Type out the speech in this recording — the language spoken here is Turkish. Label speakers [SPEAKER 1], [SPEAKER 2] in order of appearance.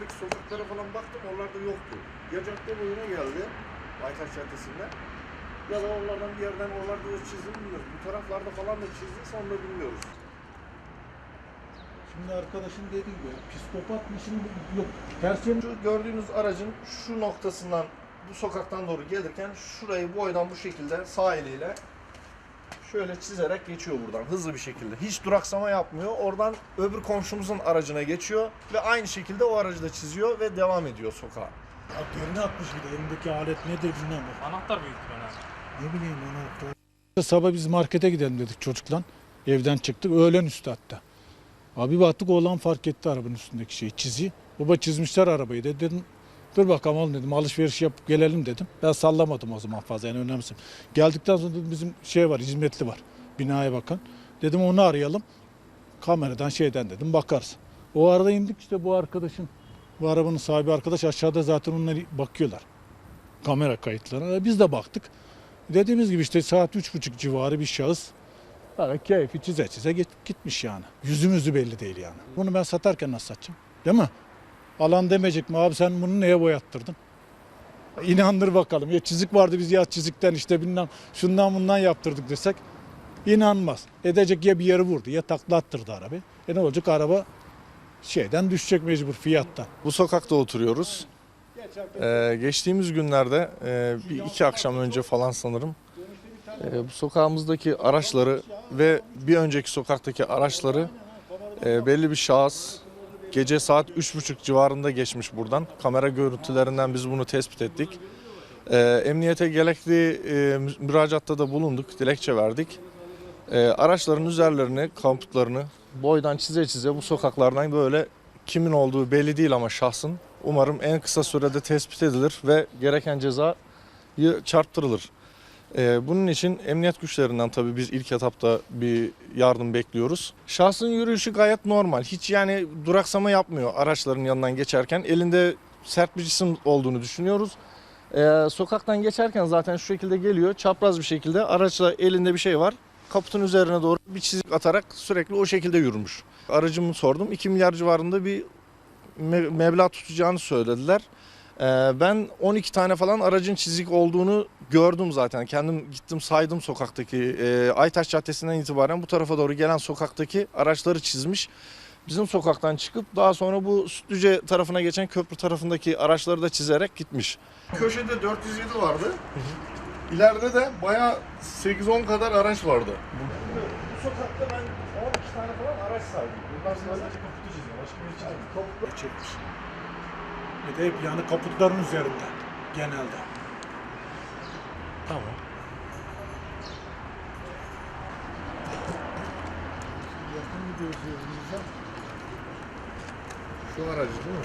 [SPEAKER 1] oradaki sokaklara falan baktım oralarda yoktu. Ya cadde boyuna geldi Aytaş Caddesi'nden ya da oralardan bir yerden oralarda da çizdim bilmiyoruz. Bu taraflarda falan da çizdiyse onu da bilmiyoruz.
[SPEAKER 2] Şimdi arkadaşın dediği gibi psikopat mı şimdi yok. Ters yön
[SPEAKER 1] Şu gördüğünüz aracın şu noktasından bu sokaktan doğru gelirken şurayı boydan bu şekilde sağ eliyle şöyle çizerek geçiyor buradan hızlı bir şekilde. Hiç duraksama yapmıyor. Oradan öbür komşumuzun aracına geçiyor ve aynı şekilde o aracı da çiziyor ve devam ediyor sokağa.
[SPEAKER 2] Ya Yerine atmış bir de elindeki alet nedir bilmem.
[SPEAKER 3] Anahtar büyük ihtimalle.
[SPEAKER 2] Ne bileyim anahtar. Sabah biz markete gidelim dedik çocukla. Evden çıktık öğlen üstü hatta. Abi baktık oğlan fark etti arabanın üstündeki şeyi çizi. Baba çizmişler arabayı dedi. Dedim dur bakalım oğlum dedim alışveriş yapıp gelelim dedim. Ben sallamadım o zaman fazla yani önemsim. Geldikten sonra dedim, bizim şey var hizmetli var binaya bakan. Dedim onu arayalım. Kameradan şeyden dedim bakarız. O arada indik işte bu arkadaşın bu arabanın sahibi arkadaş aşağıda zaten onlar bakıyorlar. Kamera kayıtlarına. Biz de baktık. Dediğimiz gibi işte saat üç buçuk civarı bir şahıs Böyle keyfi çize çize git- gitmiş yani. Yüzümüzü belli değil yani. Bunu ben satarken nasıl satacağım? Değil mi? Alan demeyecek mi abi sen bunu neye boyattırdın? İnandır bakalım. Ya çizik vardı biz ya çizikten işte bilmem şundan bundan yaptırdık desek inanmaz. Edecek ya bir yeri vurdu ya takla attırdı araba. E ne olacak araba şeyden düşecek mecbur fiyattan.
[SPEAKER 1] Bu sokakta oturuyoruz. Ee, geçtiğimiz günlerde e, bir iki akşam önce falan sanırım e, bu sokağımızdaki araçları ve bir önceki sokaktaki araçları e, belli bir şahıs gece saat üç buçuk civarında geçmiş buradan. Kamera görüntülerinden biz bunu tespit ettik. E, emniyete gerekli e, müracaatta da bulunduk, dilekçe verdik. E, araçların üzerlerini, kamputlarını boydan çize çize bu sokaklardan böyle kimin olduğu belli değil ama şahsın umarım en kısa sürede tespit edilir ve gereken cezayı çarptırılır. Ee, bunun için emniyet güçlerinden tabii biz ilk etapta bir yardım bekliyoruz. Şahsın yürüyüşü gayet normal. Hiç yani duraksama yapmıyor araçların yanından geçerken. Elinde sert bir cisim olduğunu düşünüyoruz. Ee, sokaktan geçerken zaten şu şekilde geliyor. Çapraz bir şekilde araçla elinde bir şey var. Kaputun üzerine doğru bir çizik atarak sürekli o şekilde yürümüş. Aracımı sordum. 2 milyar civarında bir me- meblağ tutacağını söylediler. Ee, ben 12 tane falan aracın çizik olduğunu gördüm zaten. Kendim gittim saydım sokaktaki e, Aytaş Caddesi'nden itibaren bu tarafa doğru gelen sokaktaki araçları çizmiş. Bizim sokaktan çıkıp daha sonra bu Sütlüce tarafına geçen köprü tarafındaki araçları da çizerek gitmiş. Köşede 407 vardı. İleride de bayağı 8-10 kadar araç vardı. Bu sokakta ben 12 tane falan araç saydım. Buradan sadece kaputu çizdim. Başka bir çizdim.
[SPEAKER 2] Çekmiş. Bir de hep yani kaputların üzerinde genelde.
[SPEAKER 3] Tamam.
[SPEAKER 2] Yakın gidiyoruz yanımıza.
[SPEAKER 1] Şu aracı değil mi?